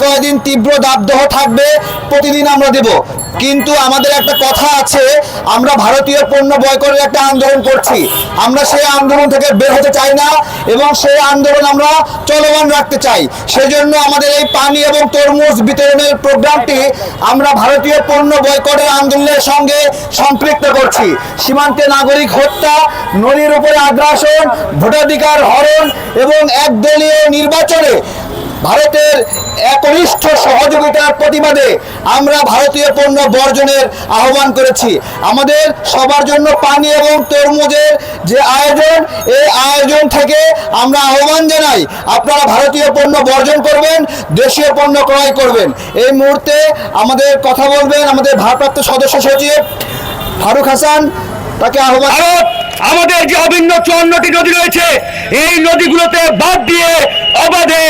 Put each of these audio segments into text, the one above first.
কয়েকদিন তীব্র দাবদাহ থাকবে প্রতিদিন আমরা দেব। কিন্তু আমাদের একটা কথা আছে, আমরা ভারতীয় পণ্য বয়কটের একটা আন্দোলন করছি। আমরা সেই আন্দোলন থেকে বের হতে চাই না এবং সেই আন্দোলন আমরা চলমান রাখতে চাই। সেজন্য আমাদের এই পানি এবং তরমুজ বিতরণের প্রোগ্রামটি আমরা ভারতীয় পণ্য বয়কটের আন্দোলনের সঙ্গে সম্পৃক্ত করছি। সীমান্তে নাগরিক হত্যা, নদীর উপরে আগ্রাসন, ভোটাধিকার হরণ এবং একদলীয় নির্বাচনে ভারতের একনিষ্ঠ সহযোগিতার প্রতিবাদে আমরা ভারতীয় পণ্য বর্জনের আহ্বান করেছি। আমাদের সবার জন্য পানি এবং তরমুজের যে আয়োজন, এই আয়োজন থেকে আমরা আহ্বান জানাই, আপনারা ভারতীয় পণ্য বর্জন করবেন, দেশীয় পণ্য ক্রয় করবেন। এই মুহূর্তে আমাদের কথা বলবেন আমাদের ভারপ্রাপ্ত সদস্য সচিব ফারুক হাসান, তাকে আহ্বান আমাদের যে অভিন্ন চুয়ান্নটি নদী রয়েছে, এই নদীগুলোতে বাদ দিয়ে অবাধে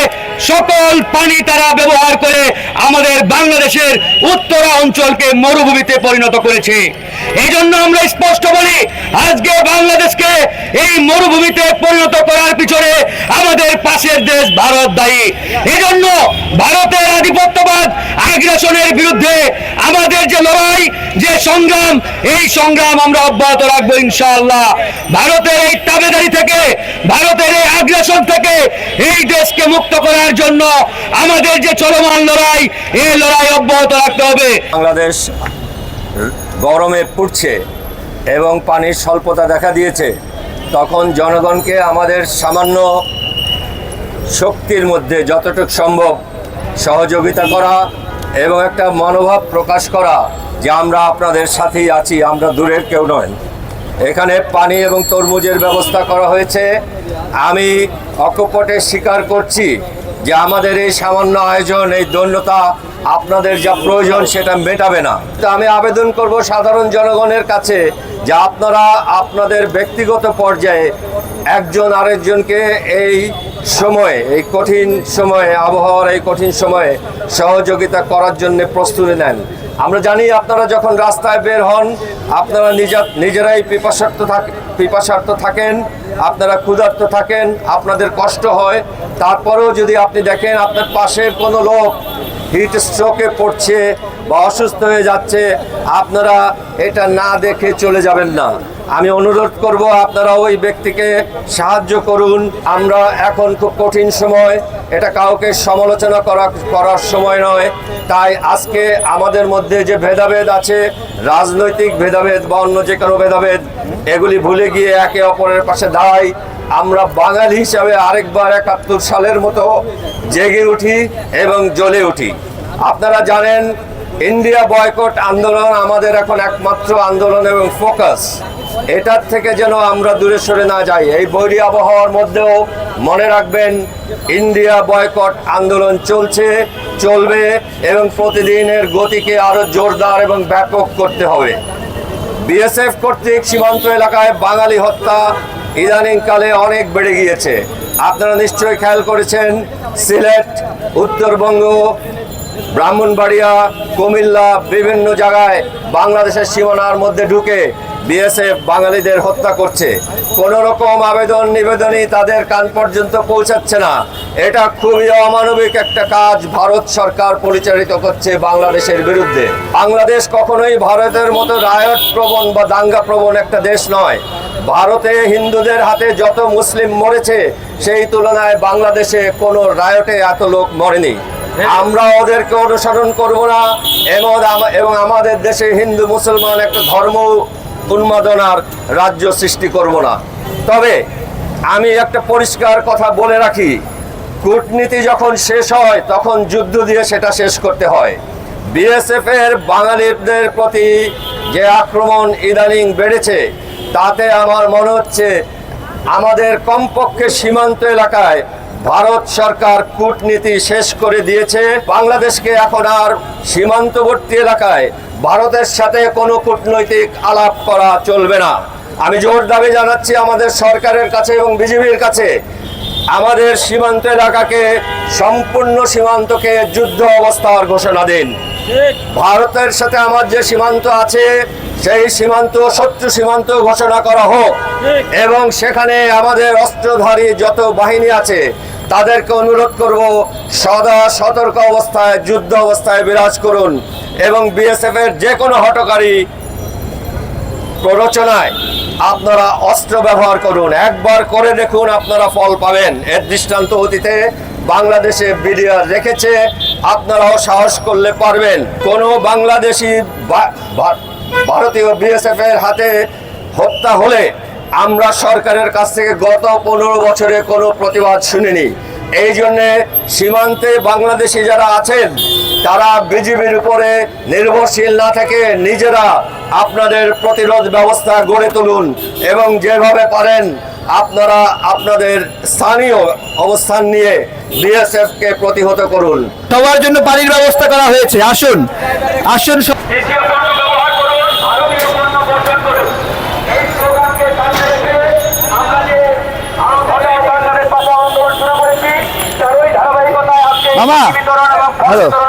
সকল পানি তারা ব্যবহার করে আমাদের বাংলাদেশের উত্তরা অঞ্চলকে মরুভূমিতে পরিণত করেছে। এই জন্য আমরা স্পষ্ট বলি, আজকে বাংলাদেশকে এই মরুভূমিতে পরিণত করার পিছনে আমাদের পাশের দেশ ভারত দায়ী। এই জন্য ভারতের আধিপত্যবাদ, আগ্রাসনের বিরুদ্ধে আমাদের যে লড়াই, যে সংগ্রাম, এই সংগ্রাম আমরা অব্যাহত রাখব ইনশাআল্লাহ। ভারতের এই তাবেদারি থেকে, ভারতের এই আগ্রাসন থেকে এই দেশকে মুক্ত করার জন্য আমাদের যে চলমান লড়াই এই লড়াই অব্যাহত রাখতে হবে। বাংলাদেশ গরমে পুড়ছে এবং পানির স্বল্পতা দেখা দিয়েছে, তখন জনগণকে আমাদের সামান্য শক্তির মধ্যে যতটুকু সম্ভব সহযোগিতা করা এবং একটা মনোভাব প্রকাশ করা যে আমরা আপনাদের সাথেই আছি, আমরা দূরের কেউ নয় এখানে পানি এবং তরমুজের ব্যবস্থা করা হয়েছে। আমি অকপটে স্বীকার করছি যে আমাদের এই সামান্য আয়োজন, এই দৈন্যতা আপনাদের যা প্রয়োজন সেটা মেটাবে না। তো আমি আবেদন করব সাধারণ জনগণের কাছে যে আপনারা আপনাদের ব্যক্তিগত পর্যায়ে একজন আরেকজনকে এই সময়ে, এই কঠিন সময়ে, আবহাওয়ার এই কঠিন সময়ে সহযোগিতা করার জন্য প্রস্তুতি নেন। আমরা জানি আপনারা যখন রাস্তায় বের হন, আপনারা নিজা নিজেরাই পিপাসার্থ থাকে পিপাসার্থ থাকেন, আপনারা ক্ষুধার্ত থাকেন, আপনাদের কষ্ট হয়। তারপরেও যদি আপনি দেখেন আপনার পাশের কোনো লোক হিট স্ট্রোকে পড়ছে বা অসুস্থ হয়ে যাচ্ছে আপনারা এটা না দেখে চলে যাবেন না। আমি অনুরোধ করব আপনারা ওই ব্যক্তিকে সাহায্য করুন। আমরা এখন খুব কঠিন সময়। এটা কাউকে সমালোচনা করা করার সময় নয়। তাই আজকে আমাদের মধ্যে যে ভেদাভেদ আছে, রাজনৈতিক ভেদাভেদ বা অন্য যে কোনো ভেদাভেদ, এগুলি ভুলে গিয়ে একে অপরের পাশে দাঁড়াই। আমরা বাঙালি হিসাবে আরেকবার একাত্তর সালের মতো জেগে উঠি এবং জ্বলে উঠি। আপনারা জানেন, ইন্ডিয়া বয়কট আন্দোলন আমাদের এখন একমাত্র আন্দোলন এবং ফোকাস। এটার থেকে যেন আমরা দূরে সরে না যাই। এই বৈরী আবহাওয়ার মধ্যেও মনে রাখবেন, ইন্ডিয়া বয়কট আন্দোলন চলছে, চলবে এবং প্রতিদিনের গতিকে আরও জোরদার এবং ব্যাপক করতে হবে। বিএসএফ কর্তৃক সীমান্ত এলাকায় বাঙালি হত্যা ইদানিংকালে অনেক বেড়ে গিয়েছে। আপনারা নিশ্চয়ই খেয়াল করেছেন, সিলেট, উত্তরবঙ্গ, ব্রাহ্মণবাড়িয়া, কুমিল্লা বিভিন্ন জায়গায় বাংলাদেশের সীমানার মধ্যে ঢুকে বিএসএফ বাঙালিদের হত্যা করছে। কোন রকম আবেদন, নিবেদনই তাদের কান পর্যন্ত পৌঁছাচ্ছে না। এটা খুবই অমানবিক একটা কাজ ভারত সরকার পরিচালিত করছে বাংলাদেশের বিরুদ্ধে। বাংলাদেশ কখনোই ভারতের মতো রায়ট প্রবণ বা দাঙ্গা প্রবণ একটা দেশ নয়। ভারতে হিন্দুদের হাতে যত মুসলিম মরেছে, সেই তুলনায় বাংলাদেশে কোনো রায়টে এত লোক মরেনি। আমরা ওদেরকে অনুসরণ করব না। এবং আমাদের দেশে হিন্দু, মুসলমান একটা ধর্ম উন্মাদনার রাজ্য সৃষ্টি করব না। তবে আমি একটা পরিষ্কার কথা বলে রাখি, কূটনীতি যখন শেষ হয়, তখন যুদ্ধ দিয়ে সেটা শেষ করতে হয়। বিএসএফ এর বাঙালিদের প্রতি যে আক্রমণ ইদানিং বেড়েছে, তাতে আমার মনে হচ্ছে আমাদের কমপক্ষে সীমান্ত এলাকায় ভারত সরকার কূটনীতি শেষ করে দিয়েছে। বাংলাদেশকে এখন আর সীমান্তবর্তী এলাকায় ভারতের সাথে কোনো কূটনৈতিক আলাপ করা চলবে না। আমি জোর দাবি জানাচ্ছি আমাদের সরকারের কাছে এবং বিজেপির কাছে। আমাদের সীমান্ত এলাকাকে, সম্পূর্ণ সীমান্তকে যুদ্ধ অবস্থার ঘোষণা দিন। ভারতের সাথে আমার যে সীমান্ত আছে, সেই সীমান্ত, শত্রু সীমান্ত ঘোষণা করা হোক। এবং সেখানে আমাদের অস্ত্রধারী যত বাহিনী আছে তাদেরকে অনুরোধ করব সদা সতর্ক অবস্থায়, যুদ্ধ অবস্থায় বিরাজ করুন এবং বিএসএফ এর যে কোনো হটকারী প্ররোচনায় আপনারা অস্ত্র ব্যবহার করুন। একবার করে দেখুন আপনারা ফল পাবেন। এর দৃষ্টান্ত অতীতে বাংলাদেশে বিডিআর রেখেছে, আপনারাও সাহস করলে পারবেন। কোনো বাংলাদেশি ভারতীয় বিএসএফ এর হাতে হত্যা হলে আমরা সরকারের কাছ থেকে গত পনেরো বছরে কোনো প্রতিবাদ শুনিনি। এই জন্যে সীমান্তে বাংলাদেশি যারা আছেন তারা বিজিবির উপরে নির্ভরশীল না থেকে নিজেরা আপনাদের প্রতিরোধ ব্যবস্থা গড়ে তুলুন এবং যেভাবে পারেন আপনারা আপনাদের স্থানীয় অবস্থান নিয়ে বিএসএফ কে প্রতিহত করুন। সবার জন্য পানির ব্যবস্থা করা হয়েছে। আসুন আসুন হ্যালো। বিতরণ আয়োজন